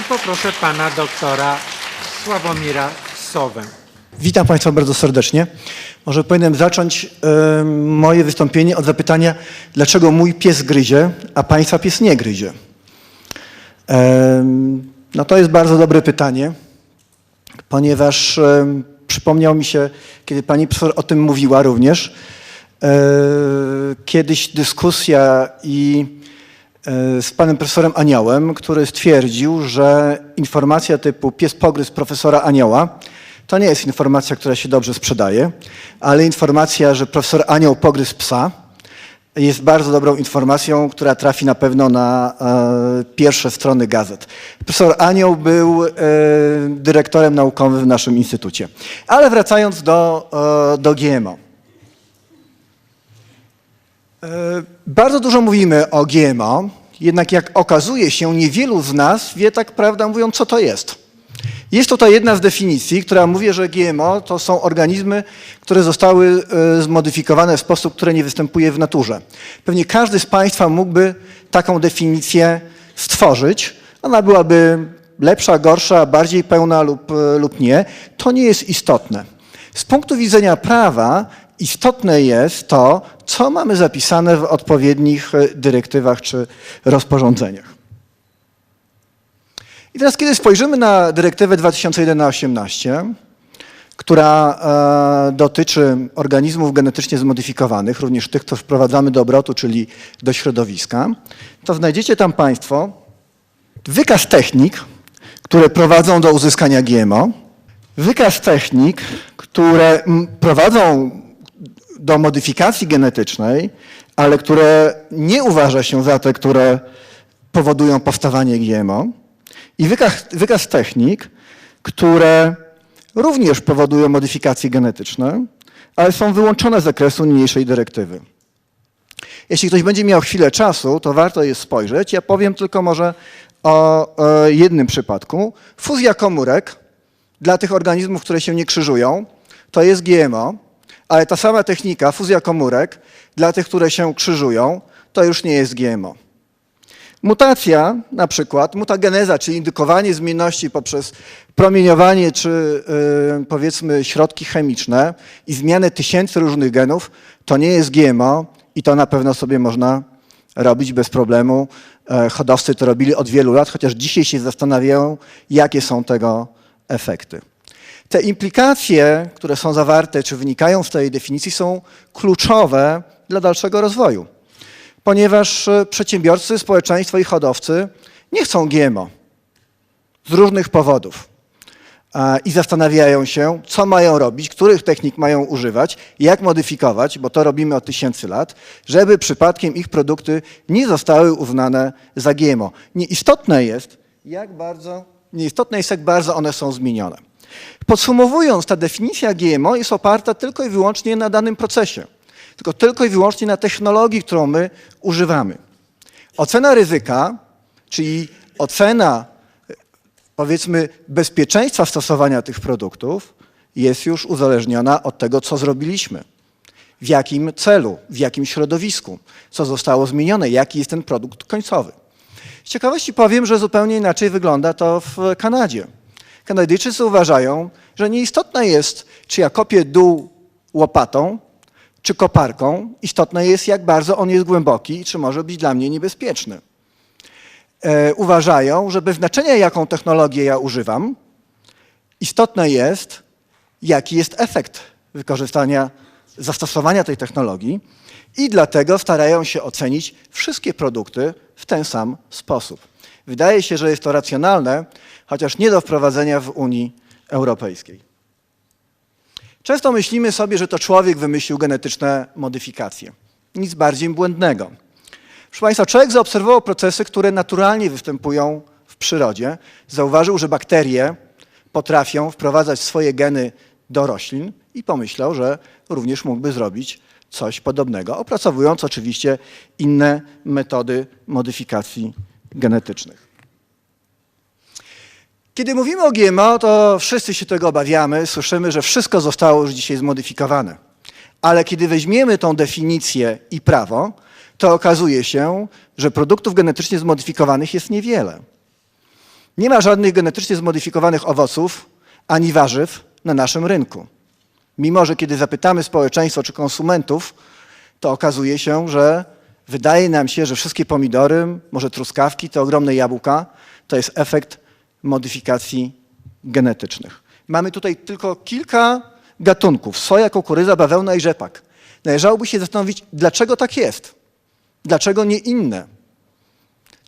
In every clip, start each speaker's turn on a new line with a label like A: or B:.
A: I poproszę pana doktora Sławomira Sowę.
B: Witam Państwa bardzo serdecznie. Może powinienem zacząć e, moje wystąpienie od zapytania, dlaczego mój pies gryzie, a Państwa pies nie gryzie. E, no to jest bardzo dobre pytanie, ponieważ e, przypomniał mi się, kiedy Pani profesor o tym mówiła również, e, kiedyś dyskusja i e, z panem profesorem Aniołem, który stwierdził, że informacja typu pies pogryzł profesora Anioła to nie jest informacja, która się dobrze sprzedaje, ale informacja, że profesor Anioł pogryzł psa jest bardzo dobrą informacją, która trafi na pewno na e, pierwsze strony gazet. Profesor Anioł był e, dyrektorem naukowym w naszym instytucie. Ale wracając do, e, do GMO. Bardzo dużo mówimy o GMO, jednak jak okazuje się, niewielu z nas wie tak prawdę mówiąc, co to jest. Jest tutaj jedna z definicji, która mówi, że GMO to są organizmy, które zostały e, zmodyfikowane w sposób, który nie występuje w naturze. Pewnie każdy z Państwa mógłby taką definicję stworzyć. Ona byłaby lepsza, gorsza, bardziej pełna lub, e, lub nie. To nie jest istotne. Z punktu widzenia prawa istotne jest to, co mamy zapisane w odpowiednich e, dyrektywach czy rozporządzeniach. I teraz, kiedy spojrzymy na dyrektywę 2001-18, która e, dotyczy organizmów genetycznie zmodyfikowanych, również tych, które wprowadzamy do obrotu, czyli do środowiska, to znajdziecie tam Państwo wykaz technik, które prowadzą do uzyskania GMO, wykaz technik, które prowadzą do modyfikacji genetycznej, ale które nie uważa się za te, które powodują powstawanie GMO, i wykaz, wykaz technik, które również powodują modyfikacje genetyczne, ale są wyłączone z zakresu niniejszej dyrektywy. Jeśli ktoś będzie miał chwilę czasu, to warto jest spojrzeć. Ja powiem tylko może o, o jednym przypadku. Fuzja komórek dla tych organizmów, które się nie krzyżują, to jest GMO, ale ta sama technika, fuzja komórek, dla tych, które się krzyżują, to już nie jest GMO. Mutacja, na przykład, mutageneza, czyli indukowanie zmienności poprzez promieniowanie czy yy, powiedzmy środki chemiczne i zmianę tysięcy różnych genów, to nie jest GMO i to na pewno sobie można robić bez problemu. E, hodowcy to robili od wielu lat, chociaż dzisiaj się zastanawiają, jakie są tego efekty. Te implikacje, które są zawarte czy wynikają z tej definicji, są kluczowe dla dalszego rozwoju ponieważ e, przedsiębiorcy, społeczeństwo i hodowcy nie chcą GMO z różnych powodów E, i zastanawiają się, co mają robić, których technik mają używać, jak modyfikować, bo to robimy od tysięcy lat, żeby przypadkiem ich produkty nie zostały uznane za GMO. Nieistotne jest, jak bardzo, nieistotne jest, jak bardzo one są zmienione. Podsumowując, ta definicja GMO jest oparta tylko i wyłącznie na danym procesie tylko tylko i wyłącznie na technologii, którą my używamy. Ocena ryzyka, czyli ocena powiedzmy bezpieczeństwa stosowania tych produktów jest już uzależniona od tego, co zrobiliśmy. W jakim celu, w jakim środowisku, co zostało zmienione, jaki jest ten produkt końcowy. Z ciekawości powiem, że zupełnie inaczej wygląda to w Kanadzie. Kanadyjczycy uważają, że nieistotne jest, czy ja kopię dół łopatą, czy koparką, istotne jest, jak bardzo on jest głęboki i czy może być dla mnie niebezpieczny. E, uważają, że bez znaczenia, jaką technologię ja używam, istotne jest, jaki jest efekt wykorzystania, zastosowania tej technologii i dlatego starają się ocenić wszystkie produkty w ten sam sposób. Wydaje się, że jest to racjonalne, chociaż nie do wprowadzenia w Unii Europejskiej. Często myślimy sobie, że to człowiek wymyślił genetyczne modyfikacje. Nic bardziej błędnego. Proszę Państwa, człowiek zaobserwował procesy, które naturalnie występują w przyrodzie. Zauważył, że bakterie potrafią wprowadzać swoje geny do roślin i pomyślał, że również mógłby zrobić coś podobnego, opracowując oczywiście inne metody modyfikacji genetycznych. Kiedy mówimy o GMO, to wszyscy się tego obawiamy, słyszymy, że wszystko zostało już dzisiaj zmodyfikowane. Ale kiedy weźmiemy tą definicję i prawo, to okazuje się, że produktów genetycznie zmodyfikowanych jest niewiele. Nie ma żadnych genetycznie zmodyfikowanych owoców ani warzyw na naszym rynku. Mimo, że kiedy zapytamy społeczeństwo czy konsumentów, to okazuje się, że wydaje nam się, że wszystkie pomidory, może truskawki, te ogromne jabłka, to jest efekt modyfikacji genetycznych. Mamy tutaj tylko kilka gatunków: soja, kukurydza, bawełna i rzepak. Należałoby się zastanowić, dlaczego tak jest? Dlaczego nie inne?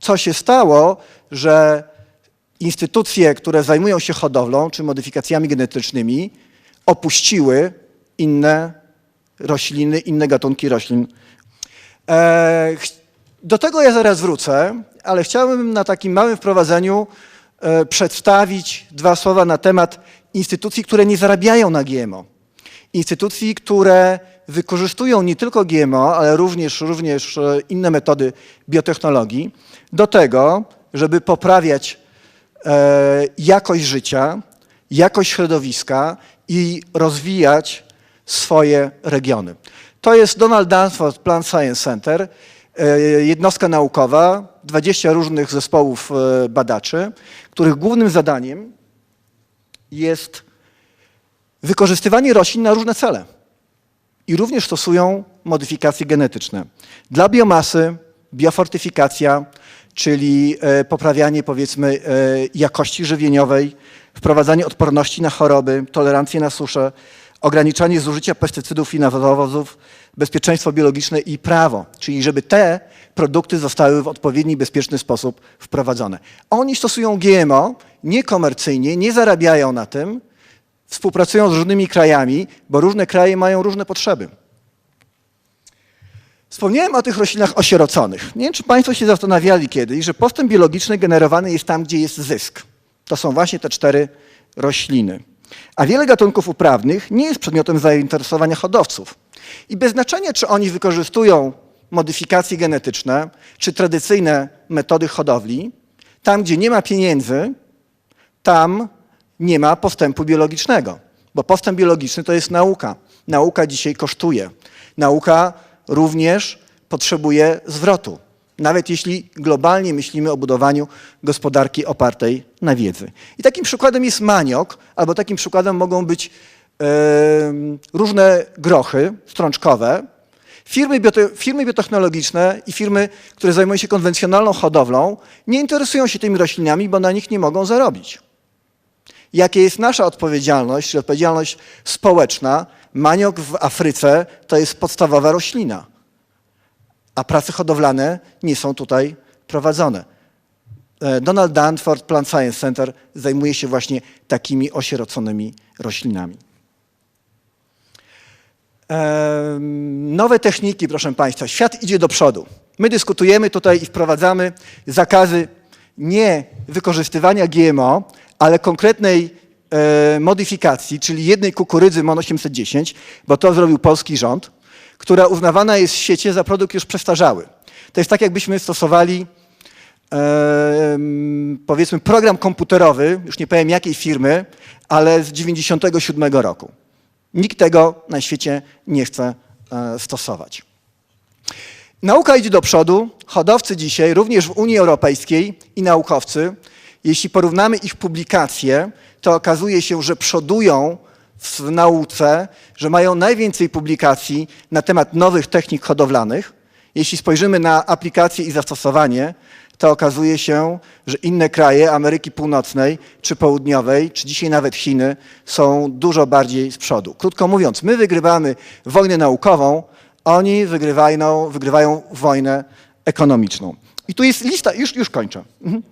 B: Co się stało, że instytucje, które zajmują się hodowlą czy modyfikacjami genetycznymi, opuściły inne rośliny, inne gatunki roślin. E, do tego ja zaraz wrócę, ale chciałbym na takim małym wprowadzeniu przedstawić dwa słowa na temat instytucji, które nie zarabiają na GMO. Instytucji, które wykorzystują nie tylko GMO, ale również, również e, inne metody biotechnologii do tego, żeby poprawiać e, jakość życia, jakość środowiska i rozwijać swoje regiony. To jest Donald Danforth Plant Science Center, e, jednostka naukowa, 20 różnych zespołów e, badaczy, których głównym zadaniem jest wykorzystywanie roślin na różne cele. I również stosują modyfikacje genetyczne. Dla biomasy biofortyfikacja, czyli e, poprawianie powiedzmy e, jakości żywieniowej, wprowadzanie odporności na choroby, tolerancję na suszę, ograniczanie zużycia pestycydów i nawozów, bezpieczeństwo biologiczne i prawo, czyli żeby te produkty zostały w odpowiedni, bezpieczny sposób wprowadzone. Oni stosują GMO niekomercyjnie, nie zarabiają na tym, współpracują z różnymi krajami, bo różne kraje mają różne potrzeby. Wspomniałem o tych roślinach osieroconych. Nie wiem, czy Państwo się zastanawiali kiedyś, że postęp biologiczny generowany jest tam, gdzie jest zysk. To są właśnie te cztery rośliny. A wiele gatunków uprawnych nie jest przedmiotem zainteresowania hodowców. I bez znaczenia, czy oni wykorzystują modyfikacje genetyczne, czy tradycyjne metody hodowli, tam, gdzie nie ma pieniędzy, tam nie ma postępu biologicznego, bo postęp biologiczny to jest nauka. Nauka dzisiaj kosztuje. Nauka również potrzebuje zwrotu, nawet jeśli globalnie myślimy o budowaniu gospodarki opartej na wiedzy. I takim przykładem jest maniok, albo takim przykładem mogą być e, różne grochy strączkowe. Firmy, firmy biotechnologiczne i firmy, które zajmują się konwencjonalną hodowlą, nie interesują się tymi roślinami, bo na nich nie mogą zarobić jakie jest nasza odpowiedzialność, czyli odpowiedzialność społeczna. Maniok w Afryce to jest podstawowa roślina, a prace hodowlane nie są tutaj prowadzone. E, Donald Danforth Plant Science Center zajmuje się właśnie takimi osieroconymi roślinami. Em, Nowe techniki, proszę Państwa, świat idzie do przodu. My dyskutujemy tutaj i wprowadzamy zakazy nie wykorzystywania GMO, ale konkretnej e, modyfikacji, czyli jednej kukurydzy MON 810, bo to zrobił polski rząd, która uznawana jest w świecie za produkt już przestarzały. To jest tak, jakbyśmy stosowali e, powiedzmy program komputerowy, już nie powiem jakiej firmy, ale z 97 roku. Nikt tego na świecie nie chce e, stosować. Nauka idzie do przodu. Hodowcy dzisiaj, również w Unii Europejskiej i naukowcy, jeśli porównamy ich publikacje, to okazuje się, że przodują w nauce, że mają najwięcej publikacji na temat nowych technik hodowlanych. Jeśli spojrzymy na aplikacje i zastosowanie, to okazuje się, że inne kraje Ameryki Północnej czy Południowej, czy dzisiaj nawet Chiny są dużo bardziej z przodu. Krótko mówiąc, my wygrywamy wojnę naukową, oni wygrywają, wygrywają wojnę ekonomiczną. I tu jest lista, już, już kończę. Mhm.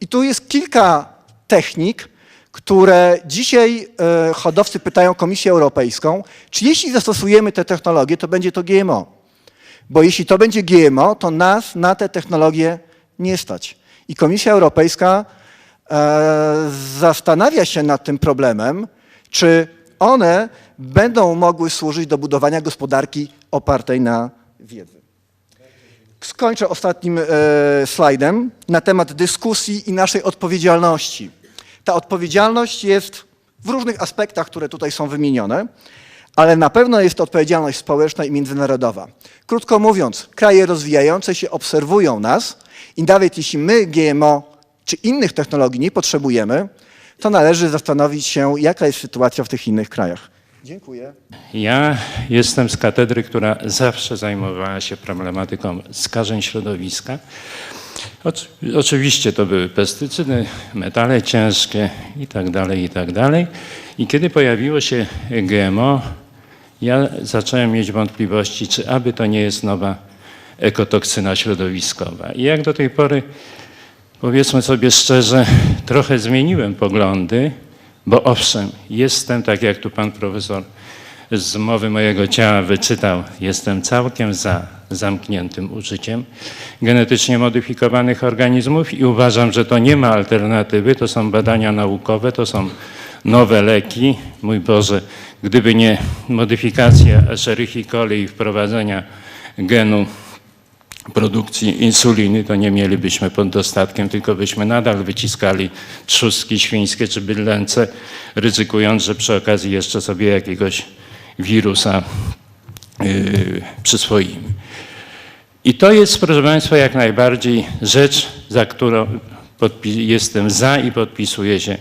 B: I tu jest kilka technik, które dzisiaj e, hodowcy pytają Komisję Europejską, czy jeśli zastosujemy te technologie, to będzie to GMO. Bo jeśli to będzie GMO, to nas na te technologie nie stać. I Komisja Europejska e, zastanawia się nad tym problemem, czy one będą mogły służyć do budowania gospodarki opartej na wiedzy. Skończę ostatnim e, slajdem na temat dyskusji i naszej odpowiedzialności. Ta odpowiedzialność jest w różnych aspektach, które tutaj są wymienione, ale na pewno jest to odpowiedzialność społeczna i międzynarodowa. Krótko mówiąc, kraje rozwijające się obserwują nas i nawet jeśli my GMO czy innych technologii nie potrzebujemy, to należy zastanowić się, jaka jest sytuacja w tych innych krajach. Dziękuję.
C: Ja jestem z katedry, która zawsze zajmowała się problematyką skażeń środowiska. Oczy- Oczywiście to były pestycydy, metale ciężkie i tak dalej, i tak. I kiedy pojawiło się GMO, ja zacząłem mieć wątpliwości, czy aby to nie jest nowa ekotoksyna środowiskowa. I jak do tej pory, powiedzmy sobie szczerze, trochę zmieniłem poglądy, bo owszem, jestem, tak jak tu pan profesor z mowy mojego ciała wyczytał, jestem całkiem za zamkniętym użyciem genetycznie modyfikowanych organizmów i uważam, że to nie ma alternatywy, to są badania naukowe, to są nowe leki. Mój Boże, gdyby nie modyfikacja Escherichia coli i wprowadzenia genu produkcji insuliny, to nie mielibyśmy pod dostatkiem, tylko byśmy nadal wyciskali trzustki świńskie czy bydlęce, ryzykując, że przy okazji jeszcze sobie jakiegoś wirusa yy, przyswoimy. I to jest, proszę Państwa, jak najbardziej rzecz, za którą jestem za i podpisuję się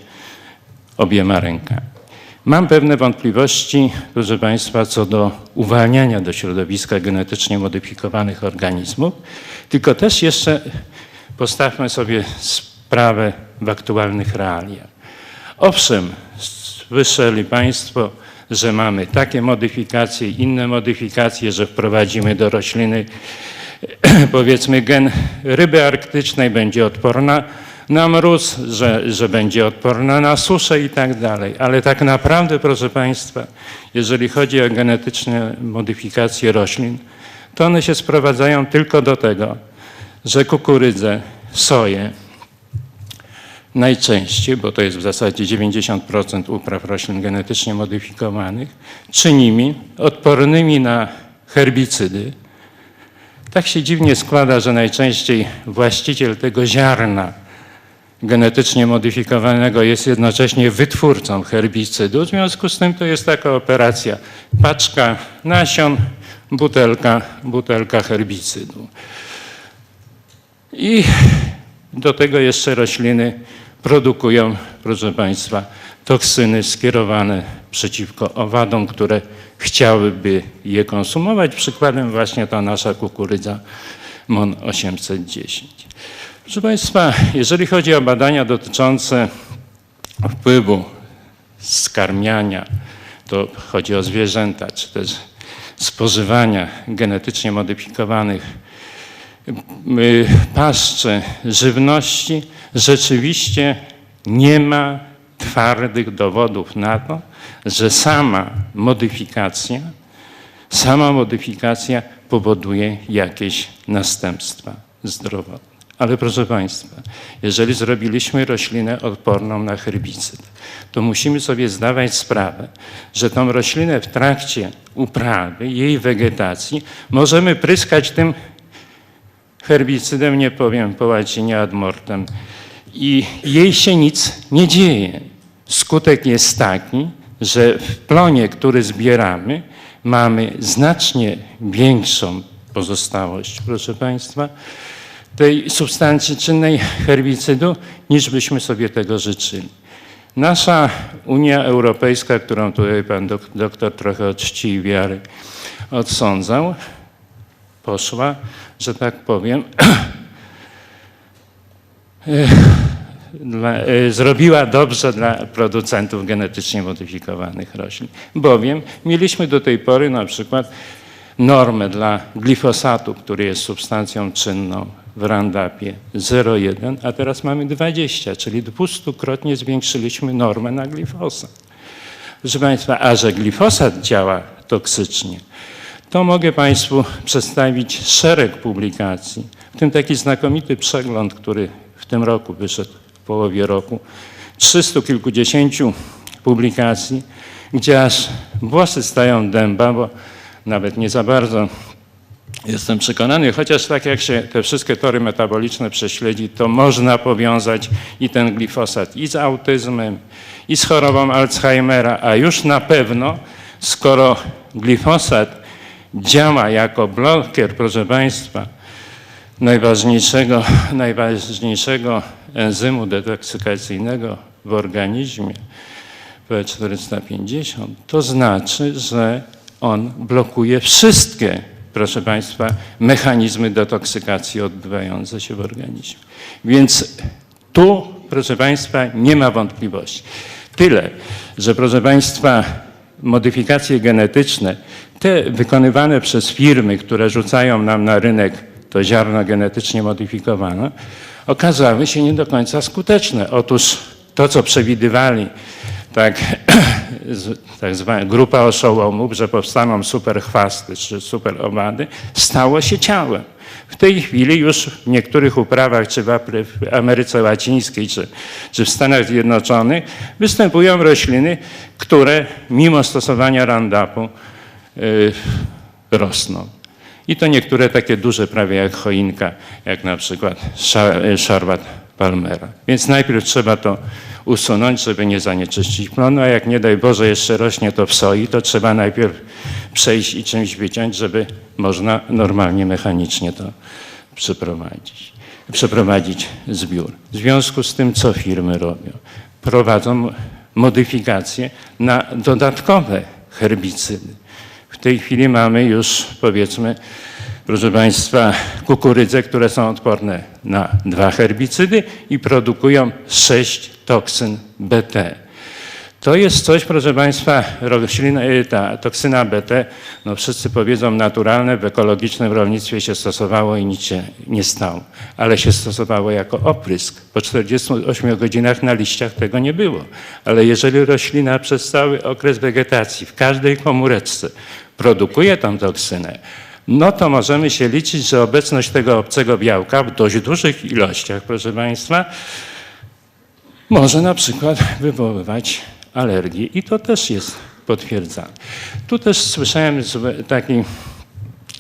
C: obiema rękami. Mam pewne wątpliwości, proszę Państwa, co do uwalniania do środowiska genetycznie modyfikowanych organizmów, tylko też jeszcze postawmy sobie sprawę w aktualnych realiach. Owszem, słyszeli Państwo, że mamy takie modyfikacje, inne modyfikacje, że wprowadzimy do rośliny powiedzmy gen ryby arktycznej będzie odporna na mróz, że, że będzie odporna na suszę i tak dalej. Ale tak naprawdę, proszę Państwa, jeżeli chodzi o genetyczne modyfikacje roślin, to one się sprowadzają tylko do tego, że kukurydzę, soję, najczęściej, bo to jest w zasadzie 90% upraw roślin genetycznie modyfikowanych, czynimy odpornymi na herbicydy, tak się dziwnie składa, że najczęściej właściciel tego ziarna genetycznie modyfikowanego jest jednocześnie wytwórcą herbicydu. W związku z tym to jest taka operacja. Paczka nasion, butelka, butelka herbicydu. I do tego jeszcze rośliny produkują, proszę Państwa, toksyny skierowane przeciwko owadom, które chciałyby je konsumować. Przykładem właśnie ta nasza kukurydza MON 810. Proszę Państwa, jeżeli chodzi o badania dotyczące wpływu skarmiania, to chodzi o zwierzęta, czy też spożywania genetycznie modyfikowanych paszczy żywności, rzeczywiście nie ma twardych dowodów na to, że sama modyfikacja, sama modyfikacja powoduje jakieś następstwa zdrowotne. Ale proszę Państwa, jeżeli zrobiliśmy roślinę odporną na herbicyd, to musimy sobie zdawać sprawę, że tą roślinę w trakcie uprawy, jej wegetacji, możemy pryskać tym herbicydem, nie powiem po łacinie ad mortem, i jej się nic nie dzieje. Skutek jest taki, że w plonie, który zbieramy, mamy znacznie większą pozostałość, proszę Państwa, tej substancji czynnej herbicydu, niż byśmy sobie tego życzyli. Nasza Unia Europejska, którą tutaj pan dok- doktor trochę od czci i wiary odsądzał, poszła, że tak powiem, dla, e, zrobiła dobrze dla producentów genetycznie modyfikowanych roślin. Bowiem mieliśmy do tej pory na przykład normę dla glifosatu, który jest substancją czynną w Roundupie 0,1, a teraz mamy 20, czyli dwustukrotnie zwiększyliśmy normę na glifosat. Proszę Państwa, a że glifosat działa toksycznie, to mogę Państwu przedstawić szereg publikacji, w tym taki znakomity przegląd, który w tym roku wyszedł w połowie roku, trzystu kilkudziesięciu publikacji, gdzie aż włosy stają dęba, bo nawet nie za bardzo jestem przekonany, chociaż tak jak się te wszystkie tory metaboliczne prześledzi, to można powiązać i ten glifosat i z autyzmem, i z chorobą Alzheimera, a już na pewno Skoro glifosat działa jako bloker, proszę Państwa, najważniejszego, najważniejszego enzymu detoksykacyjnego w organizmie, P450, to znaczy, że on blokuje wszystkie, proszę Państwa, mechanizmy detoksykacji odbywające się w organizmie. Więc tu, proszę Państwa, nie ma wątpliwości. Tyle, że proszę Państwa, modyfikacje genetyczne, te wykonywane przez firmy, które rzucają nam na rynek to ziarno genetycznie modyfikowane, okazały się nie do końca skuteczne. Otóż to, co przewidywali tak, tak zwana grupa oszołomów, że powstaną superchwasty czy superowady, stało się ciałem. W tej chwili już w niektórych uprawach, czy w Ameryce Łacińskiej, czy, czy w Stanach Zjednoczonych, występują rośliny, które mimo stosowania Roundupu y, rosną. I to niektóre takie duże, prawie jak choinka, jak na przykład sza- szarbat palmera. Więc najpierw trzeba to usunąć, żeby nie zanieczyścić plonu, a jak nie daj Boże jeszcze rośnie to w soi, to trzeba najpierw przejść i czymś wyciąć, żeby można normalnie, mechanicznie to przeprowadzić. Przeprowadzić zbiór. W związku z tym, co firmy robią? Prowadzą modyfikacje na dodatkowe herbicydy. W tej chwili mamy już powiedzmy, proszę Państwa, kukurydze, które są odporne na dwa herbicydy i produkują sześć toksyn BT. To jest coś, proszę Państwa, roślina, y, ta toksyna BT, no wszyscy powiedzą naturalne, w ekologicznym rolnictwie się stosowało i nic się nie stało, ale się stosowało jako oprysk. Po 48 godzinach na liściach tego nie było. Ale jeżeli roślina przez cały okres wegetacji w każdej komóreczce produkuje tą toksynę, no to możemy się liczyć, że obecność tego obcego białka w dość dużych ilościach, proszę Państwa, może na przykład wywoływać alergię i to też jest potwierdzane. Tu też słyszałem taki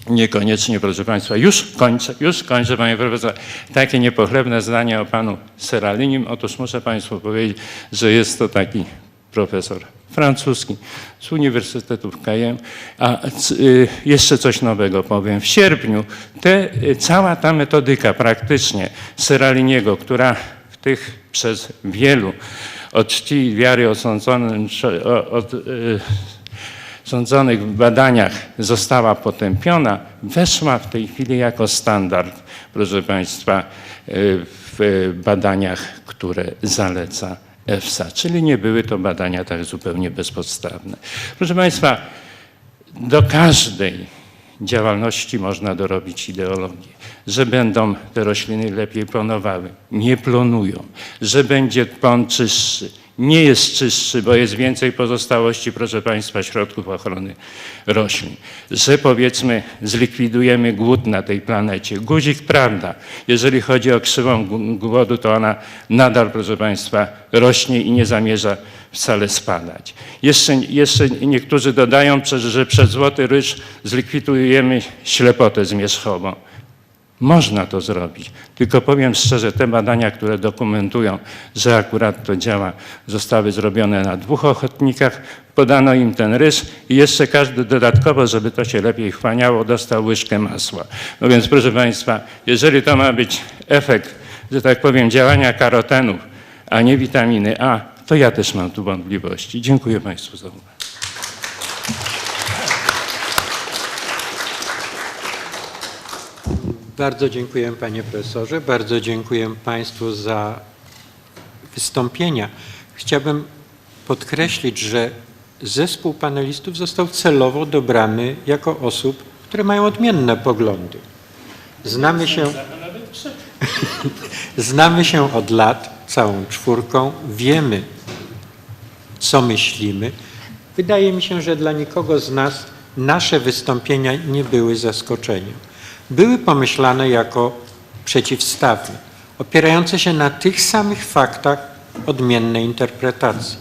C: niekoniecznie, proszę Państwa, już kończę, już kończę, Panie Profesorze, takie niepochlebne zdanie o Panu Seralinim. Otóż muszę Państwu powiedzieć, że jest to taki profesor francuski z Uniwersytetu w Caen. A y, jeszcze coś nowego powiem. W sierpniu te, y, cała ta metodyka praktycznie Seraliniego, która w tych przez wielu od czci i wiary osądzonym, czy- o- od, y, sądzonych w badaniach została potępiona, weszła w tej chwili jako standard, proszę Państwa, w badaniach, które zaleca EFSA, czyli nie były to badania tak zupełnie bezpodstawne. Proszę Państwa, do każdej działalności można dorobić ideologię, że będą te rośliny lepiej plonowały, nie plonują, że będzie plon czystszy, nie jest czystszy, bo jest więcej pozostałości, proszę Państwa, środków ochrony roślin, że powiedzmy zlikwidujemy głód na tej planecie. Guzik, prawda, jeżeli chodzi o krzywą głodu, to ona nadal, proszę Państwa, rośnie i nie zamierza wcale spadać. Jeszcze, jeszcze niektórzy dodają, że przez złoty ryż zlikwidujemy ślepotę zmierzchową. Można to zrobić, tylko powiem szczerze, te badania, które dokumentują, że akurat to działa, zostały zrobione na dwóch ochotnikach, podano im ten ryż i jeszcze każdy dodatkowo, żeby to się lepiej chłaniało, dostał łyżkę masła. No więc proszę Państwa, jeżeli to ma być efekt, że tak powiem, działania karotenów, a nie witaminy A, to ja też mam tu wątpliwości. Dziękuję Państwu za uwagę.
A: Bardzo dziękuję panie profesorze, bardzo dziękuję państwu za wystąpienia. Chciałbym podkreślić, że zespół panelistów został celowo dobrany jako osób, które mają odmienne poglądy. Znamy się, znamy się od lat całą czwórką, wiemy, co myślimy. Wydaje mi się, że dla nikogo z nas nasze wystąpienia nie były zaskoczeniem. Były pomyślane jako przeciwstawne, opierające się na tych samych faktach odmiennej interpretacji.